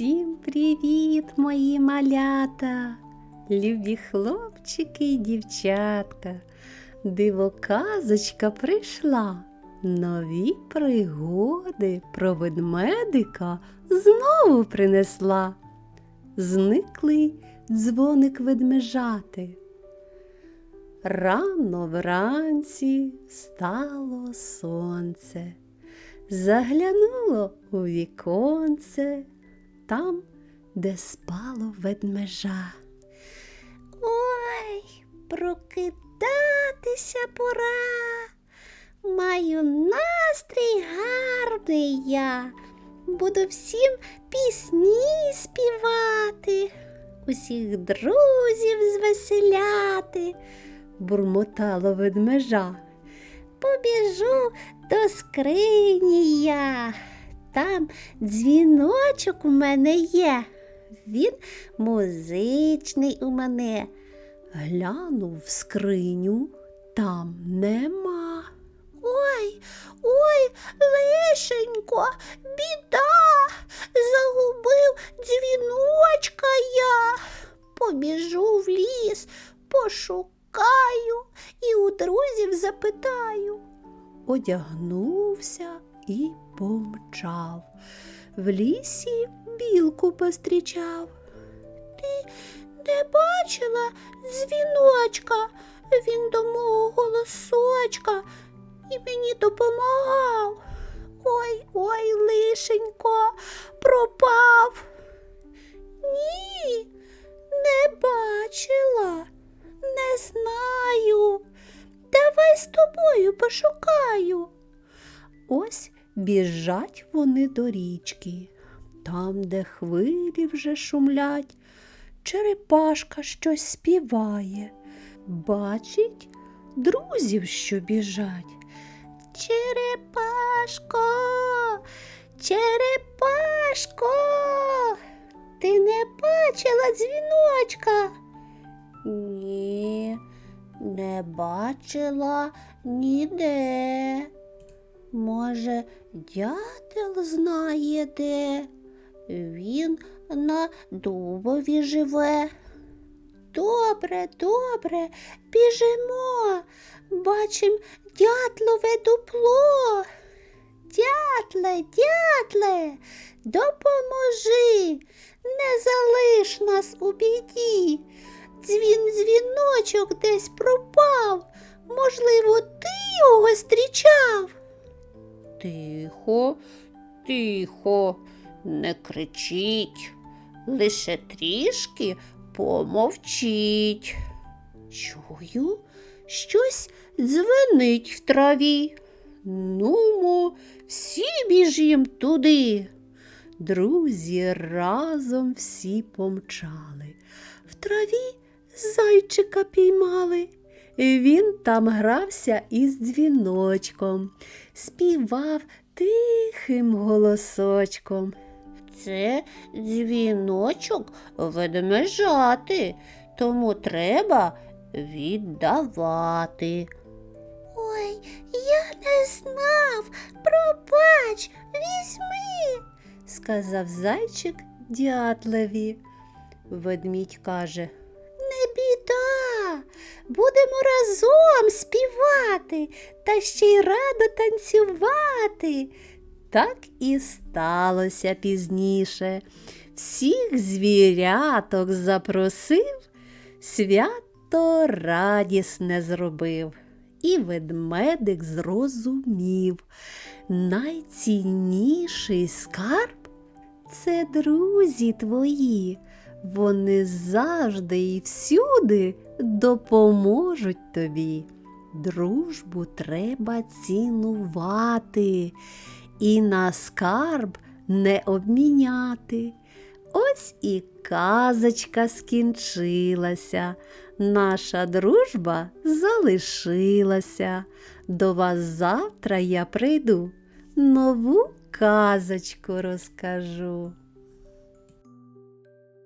Всім привіт, мої малята, любі хлопчики й дівчатка. Диво казочка прийшла. Нові пригоди про ведмедика знову принесла. Зниклий дзвоник ведмежати. Рано вранці стало сонце, заглянуло у віконце, там, де спало ведмежа. Ой, прокидатися пора. Маю настрій гарний я. Буду всім пісні співати, усіх друзів звеселяти, бурмотало ведмежа. Побіжу до скрині я. Там дзвіночок у мене є. Він музичний у мене. Глянув в скриню, там нема. Ой, ой, лишенько, біда, загубив дзвіночка я. Побіжу в ліс, пошукаю і у друзів запитаю. Одягнувся і помчав. В лісі білку пострічав. Ти не бачила дзвіночка? Він до мого голосочка і мені допомагав. Ой, ой, лишенько, пропав. Ні, біжать вони до річки, там, де хвилі вже шумлять, черепашка щось співає. Бачить друзів, що біжать. Черепашко, черепашко, ти не бачила дзвіночка? Ні, не бачила ніде. Може, дятел знає де? Він на дубові живе. Добре, добре, біжимо. Бачим дятлове дупло. Дятле, дятле, допоможи, не залиш нас у біді. Дзвін дзвіночок десь пропав. Можливо, ти його зустрічав. Тихо, тихо, не кричіть, лише трішки помовчіть. Чую, щось дзвенить в траві. Нумо, всі біжім туди. Друзі разом всі помчали. В траві зайчика піймали. Він там грався із дзвіночком, співав тихим голосочком. Це дзвіночок ведмежати, тому треба віддавати. Ой, я не знав, пробач, візьми, сказав зайчик дятлеві. Ведмідь каже будемо разом співати та ще й радо танцювати. Так і сталося пізніше. Всіх звіряток запросив, свято радісне зробив. І ведмедик зрозумів, найцінніший скарб це друзі твої. Вони завжди і всюди допоможуть тобі. Дружбу треба цінувати і на скарб не обміняти. Ось і казочка скінчилася, наша дружба залишилася. До вас завтра я прийду, нову казочку розкажу.